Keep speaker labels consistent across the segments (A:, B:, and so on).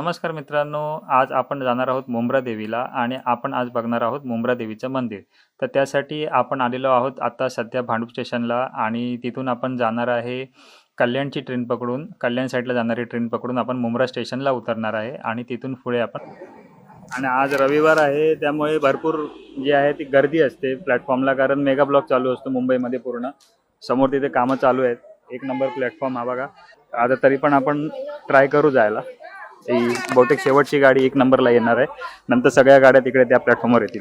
A: नमस्कार मित्रांनो आज आपण जाणार आहोत मुंब्रा देवीला आणि आपण आज बघणार आहोत मुंब्रा देवीचं मंदिर. तर त्यासाठी आपण आलेलो आहोत आता सध्या भांडूप स्टेशनला आणि तिथून आपण जाणार आहे कल्याणची ट्रेन पकडून. कल्याण साईडला जाणारी ट्रेन पकडून आपण मुंब्रा स्टेशनला उतरणार आहे आणि तिथून पुढे आपण आणि आज रविवार आहे त्यामुळे भरपूर जी आहे ती गर्दी असते प्लॅटफॉर्मला कारण मेगा ब्लॉक चालू असतो मुंबईमध्ये पूर्ण. समोर तिथे कामं चालू आहेत. एक नंबर प्लॅटफॉर्म हा बघा. आता तरी पण आपण ट्राय करू जायला. ही बहुतेक शेवटची गाडी एक नंबरला येणार आहे. नंतर सगळ्या गाड्या तिकडे त्या प्लॅटफॉर्मवर येतील.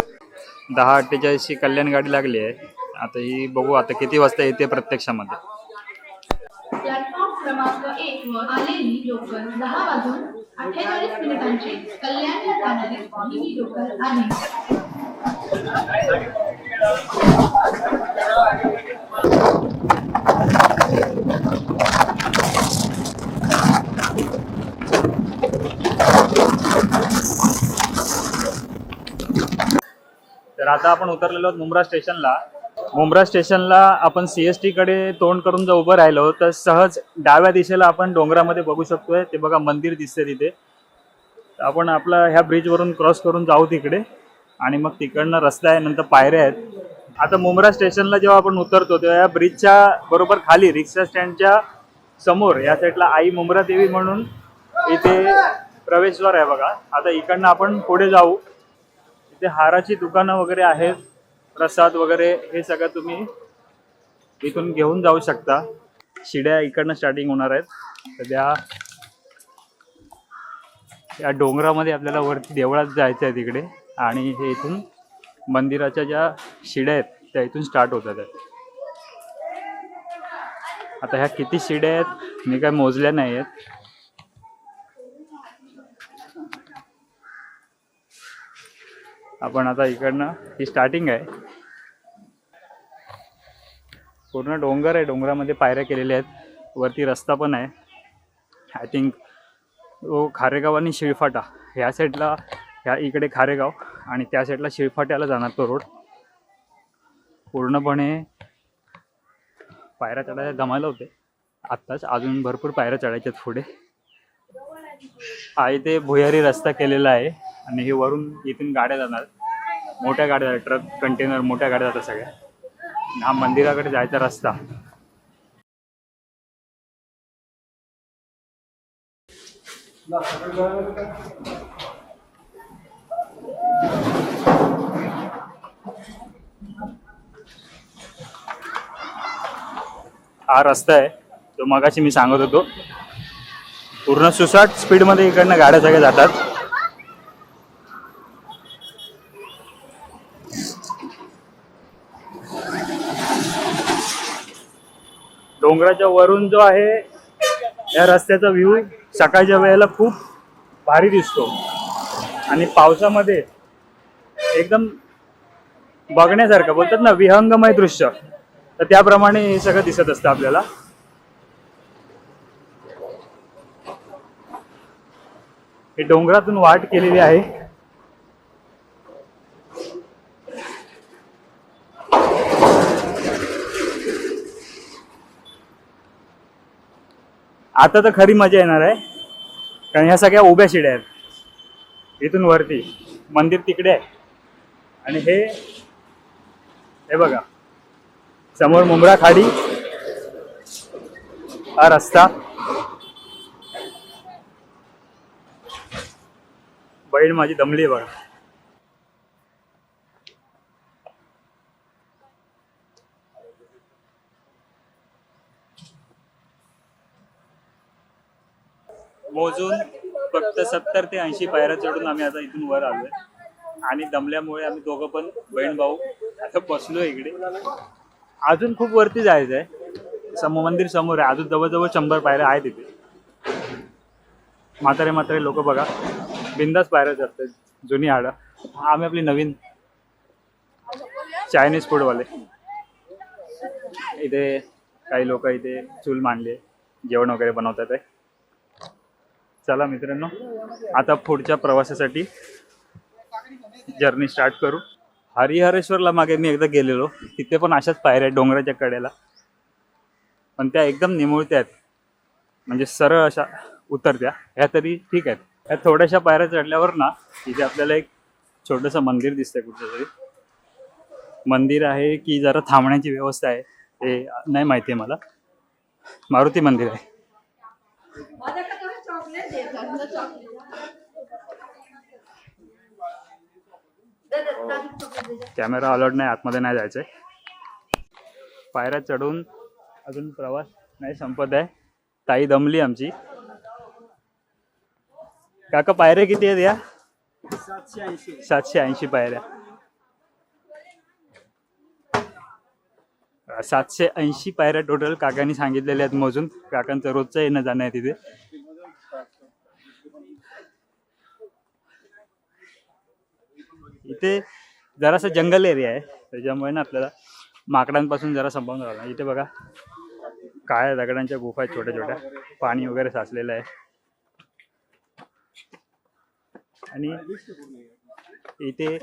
A: दहा अठ्ठेचाळीसची कल्याण गाडी लागली आहे. आता ही बघू आता किती वाजता येते प्रत्यक्षामध्ये.
B: प्लॅटफॉर्म क्रमांक एक वर आलेली लोकल दहा वाजून अठ्ठेचाळीस मिनिटांची कल्याणला जाणारी ही लोकल आहे
A: आता आपण उतरलेलो आहोत मुंब्रा स्टेशनला. मुंब्रा स्टेशनला आपण सी एसकडे तोंड करून जर उभं राहिलो तर सहज डाव्या दिशेला आपण डोंगरामध्ये बघू शकतोय. ते बघा मंदिर दिसते तिथे. तर आपण आपला ह्या ब्रिजवरून क्रॉस करून जाऊ तिकडे. आणि मग तिकडनं रस्ता आहे नंतर पायऱ्या आहेत. आता मुंब्रा स्टेशनला जेव्हा आपण उतरतो तेव्हा या ब्रिजच्या बरोबर खाली रिक्षा स्टँडच्या समोर या साईडला आई मुंब्रा देवी म्हणून इथे प्रवेशद्वार आहे बघा. आता इकडनं आपण पुढे जाऊ. इथे हाराची दुकानं वगैरे आहेत प्रसाद वगैरे हे सगळं तुम्ही इथून घेऊन जाऊ शकता. शिड्या इकडनं स्टार्टिंग होणार आहेत. सध्या त्या या डोंगरामध्ये आपल्याला वरती देवळात जायचं आहे तिकडे. आणि हे इथून मंदिराच्या ज्या शिड्या आहेत त्या इथून स्टार्ट होतात. आता ह्या किती शिड्या आहेत मी काय मोजल्या नाही आहेत आपण आता इकडनं ही स्टार्टिंग आहे. पूर्ण डोंगर आहे डोंगरामध्ये पायऱ्या केलेल्या आहेत. वरती रस्ता पण आहे. आय थिंक तो खारेगाव आणि शिळफाटा ह्या साईडला ह्या इकडे खारेगाव आणि त्या साईडला शिळफाट्याला जाणार तो रोड पूर्णपणे पायऱ्या चढायला दमायला होते. आत्ताच अजून भरपूर पायऱ्या चढायच्यात पुढे. आहे इथे भुयारी रस्ता केलेला आहे आणि हे वरून इथून गाड्या जाणार. मोठ्या गाड्या ट्रक कंटेनर मोठ्या गाड्या जातात सगळ्या. हा मंदिराकडे जायचा रस्ता. हा रस्ता आहे. तो मगाशी मी सांगत होतो. पूर्ण सुसाट स्पीडमध्ये इकडनं गाड्या सगळ्या जातात. डोंगराच्या वरून जो आहे या रस्त्याचा व्ह्यू सकाळच्या वेळेला खूप भारी दिसतो. आणि पावसामध्ये एकदम बघण्यासारखं बोलतात ना विहंगमय दृश्य. तर त्याप्रमाणे हे सगळं दिसत असतं आपल्याला. हे डोंगरातून वाट केलेली आहे. आता तर खरी मजा येणार आहे. कारण ह्या सगळ्या उभ्या शिड्या आहेत. इथून वरती मंदिर तिकडे आहे. आणि हे हे बघा. समोर मुंबरा खाडी हा रस्ता. बहीण माझी दमली आहे बघा. मोजून फक्त सत्तर ते ऐंशी पायऱ्या चढून आम्ही आता इथून वर आलोय. आणि दमल्यामुळे आम्ही दोघं पण बहीण भाऊ आता बसलो इकडे. अजून खूप वरती जायचं आहे सम मंदिर समोर आहे. अजून जवळजवळ शंभर पायऱ्या आहेत इथे. म्हातारे म्हातारे लोक बघा. बिंदास पायऱ्या चढतात जुनी आडा आम्ही आपली नवीन चायनीज फूडवाले इथे काही लोक इथे चूल मांडले जेवण वगैरे बनवतात आहे. चला मित्रांनो आता पुढच्या प्रवासासाठी जर्नी स्टार्ट करू. हरिहरेश्वरला मागे मी एकदा गेलेलो. तिथे पण अशाच पायऱ्या आहेत डोंगराच्या कडेला. पण त्या एकदम निमुळत्या आहेत. म्हणजे सरळ अशा उतरत्या. ह्या तरी ठीक आहेत. ह्या थोड्याशा पायऱ्या चढल्यावर ना तिथे आपल्याला एक छोटंसं मंदिर दिसतंय कुठलं तरी मंदिर आहे की जरा थांबण्याची व्यवस्था आहे हे नाही माहिती आहे मला. मारुती मंदिर आहे. कॅमेरा अलर्ट नाही आतमध्ये नाही जायचंय. पायऱ्या चढून अजून प्रवास नाही संपत आहे. ताई दमली आमची. काका पायऱ्या किती आहेत या? सातशे ऐंशी पायऱ्या. सातशे ऐंशी पायऱ्या टोटल काकांनी सांगितलेल्या आहेत मोजून. काकांचं रोजचं येणं जाणं आहे तिथे. इथे जरासा जंगल एरिया आहे त्याच्यामुळे ना आपल्याला माकडांपासून जरा संभावून राहिला इथे बघा काळ्या दगडांच्या गुफा आहेत छोट्या छोट्या पाणी वगैरे साचलेलं आहे. आणि इथे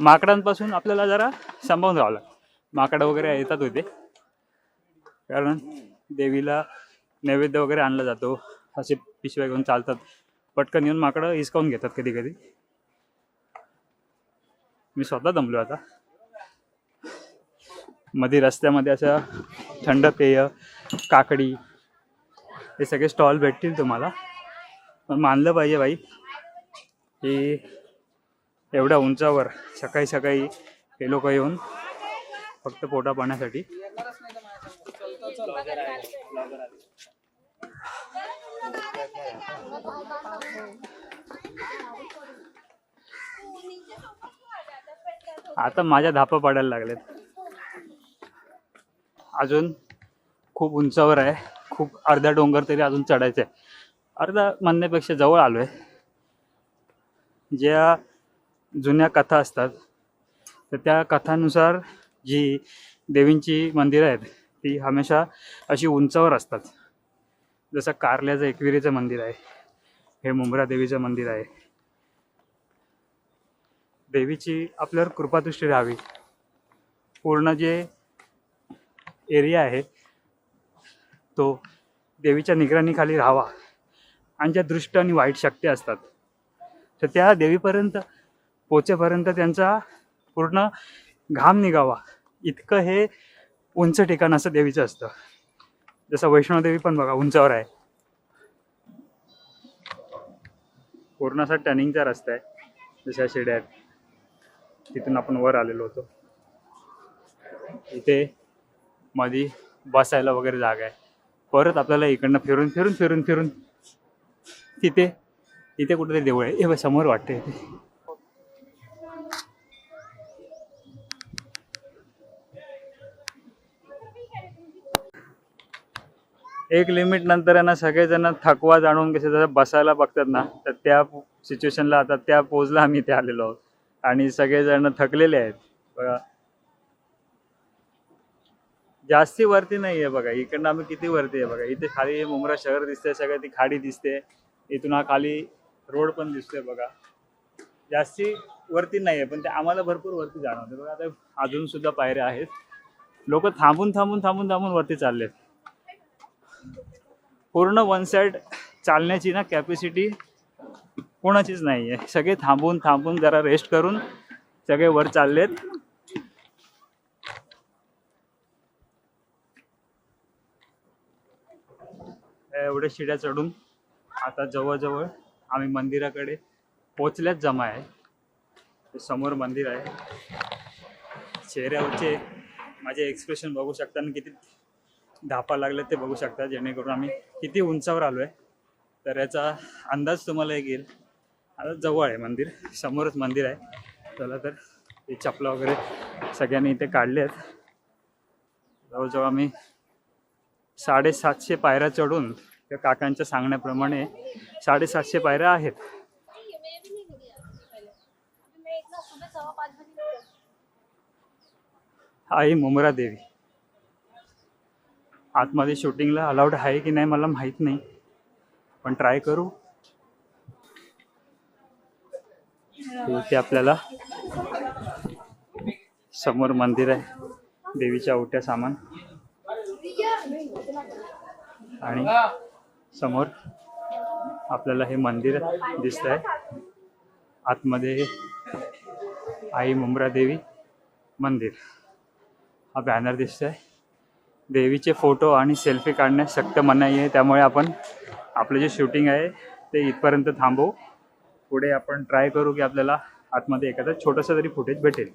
A: माकडांपासून आपल्याला जरा संभावून राहावं लागतं माकडं वगैरे येतात होते कारण देवीला नैवेद्य वगैरे आणला जातो. असे पिशव्या घेऊन चालतात. पटकन येऊन माकडं हिसकावून घेतात कधी कधी. मी स्वतः दमलो आता. मध्ये रस्त्यामध्ये असं थंड पेय काकडी हे सगळे स्टॉल भेटतील तुम्हाला. पण मानलं पाहिजे बाई की एवढ्या उंचावर सकाळी सकाळी हे लोक येऊन फक्त पोटा पाण्यासाठी. आता माझ्या धापा पडायला लागलेत. अजून खूप उंचावर आहे. खूप अर्धा डोंगर तरी अजून चढायचं आहे. अर्धा म्हणण्यापेक्षा जवळ आलो आहे ज्या जुन्या कथा असतात तर त्या कथानुसार जी देवींची मंदिरं आहेत ती हमेशा अशी उंचावर असतात. जसं कारल्याचं एकविरीचं मंदिर आहे हे मुंब्रा देवीचं मंदिर आहे. देवीची आपल्यावर कृपादृष्टी राहावी. पूर्ण जे एरिया आहे तो देवीच्या निगराणीखाली राहावा. आणि ज्या दृष्ट आणि वाईट शक्ती असतात तर त्या देवीपर्यंत पोचेपर्यंत त्यांचा पूर्ण घाम निघावा. इतकं हे उंच ठिकाण असं देवीचं असतं. जसं वैष्णोदेवी पण बघा उंचावर आहे. पूर्ण असा टर्निंगचा रस्ता आहे जशा शिड्या आहेत. तिथून आपण वर आलेलो होतो. इथे मधी बसायला वगैरे जागा आहे. परत आपल्याला इकडनं फिरून फिरून फिरून फिरून तिथे इथे कुठेतरी देऊळ आहे. हे बघ, समोर वाटते इथे एक लिमिट नंतर ना सगळेजण थकवा जाणून कसे जसं बसायला बघतात ना तर त्या सिच्युएशनला आता त्या पोजला आम्ही इथे आलेलो आहोत. आणि सगळेजण थकलेले आहेत. बघा. जास्ती वरती नाही आहे बघा. इकडनं आम्ही किती वरती आहे बघा. इथे खाली मुंब्रा शहर दिसते सगळं ती खाडी दिसते. इथून हा खाली रोड पण दिसतोय बघा. जास्ती वरती नाही आहे पण ते आम्हाला भरपूर वरती जाणवते बघा आता अजून सुद्धा पायऱ्या आहेत. लोक थांबून थांबून थांबून थांबून वरती चाललेत. पूर्ण वन साइड चालण्याची ना कॅपॅसिटी कोणाचीच नाही आहे सगळे थांबून थांबून जरा रेस्ट करून सगळे वर चाललेत. एवढ्या शिड्या चढून आता जवळजवळ आम्ही मंदिराकडे पोचल्याच जमा आहे. समोर मंदिर आहे. चेहऱ्यावरचे माझे एक्सप्रेशन बघू शकता आणि किती धापा लागले ते बघू शकता जेणेकरून आम्ही किती उंचावर आलो आहे तर याचा अंदाज तुम्हाला एक येईल. आता जवळ आहे मंदिर समोरच मंदिर आहे. चला तर ते चपला वगैरे सगळ्यांनी इथे काढले आहेत. जवळजवळ आम्ही साडेसातशे पायऱ्या चढून त्या काकांच्या सांगण्याप्रमाणे साडेसातशे पायऱ्या आहेत. आई मुमरा देवी. आतमध्ये शूटिंगला अलाउड आहे की नाही मला माहीत नाही. पण ट्राय करू. इथे आपल्याला समोर मंदिर आहे. देवीच्या ओट्या सामान. आणि समोर आपल्याला हे मंदिर दिसत आहे आतमध्ये आई मुंब्रा देवी मंदिर. हा बॅनर दिसतोय. देवीचे फोटो आणि सेल्फी काढण्यास सक्त मनाई आहे. त्यामुळे आपण आपलं जे शूटिंग आहे ते इथपर्यंत थांबवू. पुढे आपण ट्राय करू की आपल्याला आतमध्ये एखादं छोटंसं तरी फुटेज भेटेल.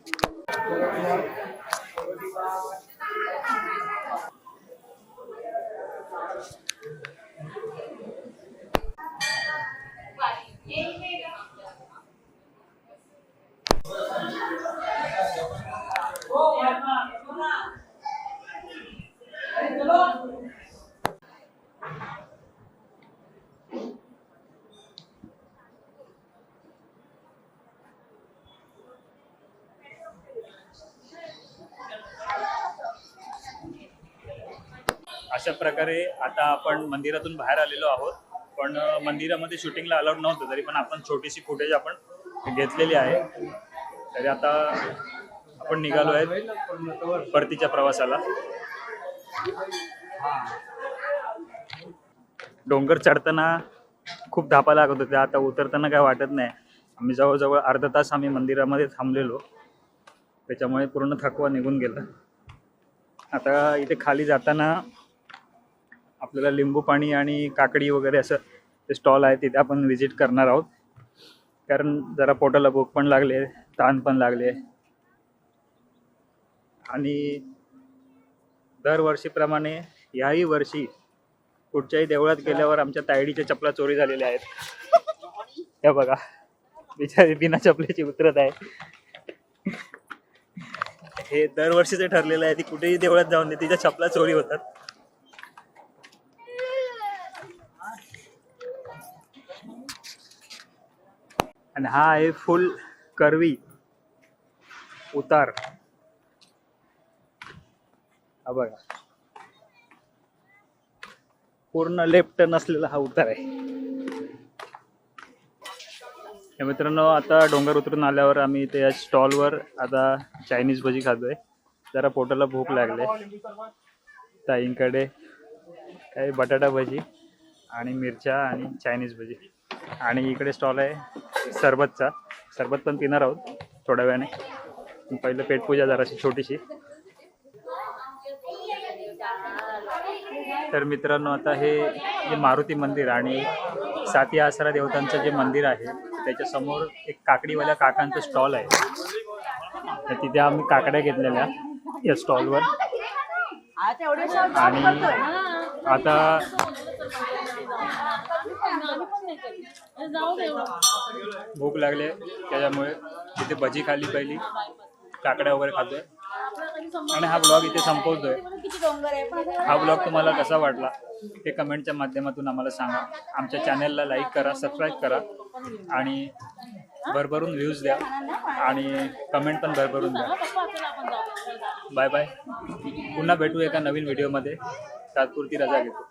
A: अशा प्रकारे आता आपण मंदिरातून बाहेर आलेलो आहोत. पण मंदिरामध्ये शूटिंगला अलाउड नव्हतं तरी पण आपण छोटीशी फुटेज आपण घेतलेली आहे. तरी आता आपण निघालो आहे परतीच्या प्रवासाला. डोंगर चढताना खूप धापा लागत होते आता उतरताना काय वाटत नाही. आम्ही जवळजवळ अर्धा तास आम्ही मंदिरामध्ये थांबलेलो. त्याच्यामुळे पूर्ण थकवा निघून गेला. आता इथे खाली जाताना आपल्याला लिंबू पाणी आणि काकडी वगैरे असं ते स्टॉल आहे तिथे आपण व्हिजिट करणार आहोत. कारण जरा पोटाला भूक पण लागले ताण पण लागले आणि दरवर्षीप्रमाणे याही वर्षी कुठच्याही देवळात गेल्यावर आमच्या तायडीच्या चपला चोरी झालेल्या आहेत. हे बघा बिचारी बिना चपल्याची उतरत आहे. हे दरवर्षीचं ठरलेलं आहे ती कुठेही देवळात जाऊन तिच्या चपला चोरी होतात. आणि हा आहे फुल करवी उतार. हा बघा. पूर्ण लेफ्ट नसलेला हा उतार आहे. मित्रांनो आता डोंगर उतरून आल्यावर आम्ही त्या स्टॉलवर आता चायनीज भजी खातोय. जरा पोटाला भूक लागले. ताईंकडे काही बटाटा भजी आणि मिरच्या आणि चायनीज भजी. आणि इकडे स्टॉल आहे सरबतचा. सरबत पण पिणार आहोत थोड्या वेळाने. पहिलं पेटपूजा जराशी छोटीशी. तर मित्रांनो आता हे जे मारुती मंदिर आणि साती आसरा देवतांचं जे मंदिर आहे त्याच्यासमोर एक काकडीवाल्या काकांचं स्टॉल आहे. तर तिथे आम्ही काकड्या घेतलेल्या या स्टॉलवर आणि आता भूक लागले त्याच्यामुळे तिथे भजी खाली पहिली. काकड्या वगैरे खातोय. आणि हा ब्लॉग इथे संपवतोय. हा ब्लॉग तुम्हाला कसा वाटला हे कमेंटच्या माध्यमातून आम्हाला सांगा. आमच्या चॅनलला लाईक करा सबस्क्राईब करा. आणि भरभरून व्ह्यूज द्या. आणि कमेंट पण भरभरून द्या. बाय बाय पुन्हा भेटू एका नवीन व्हिडिओमध्ये तात्पुरती रजा घेतो.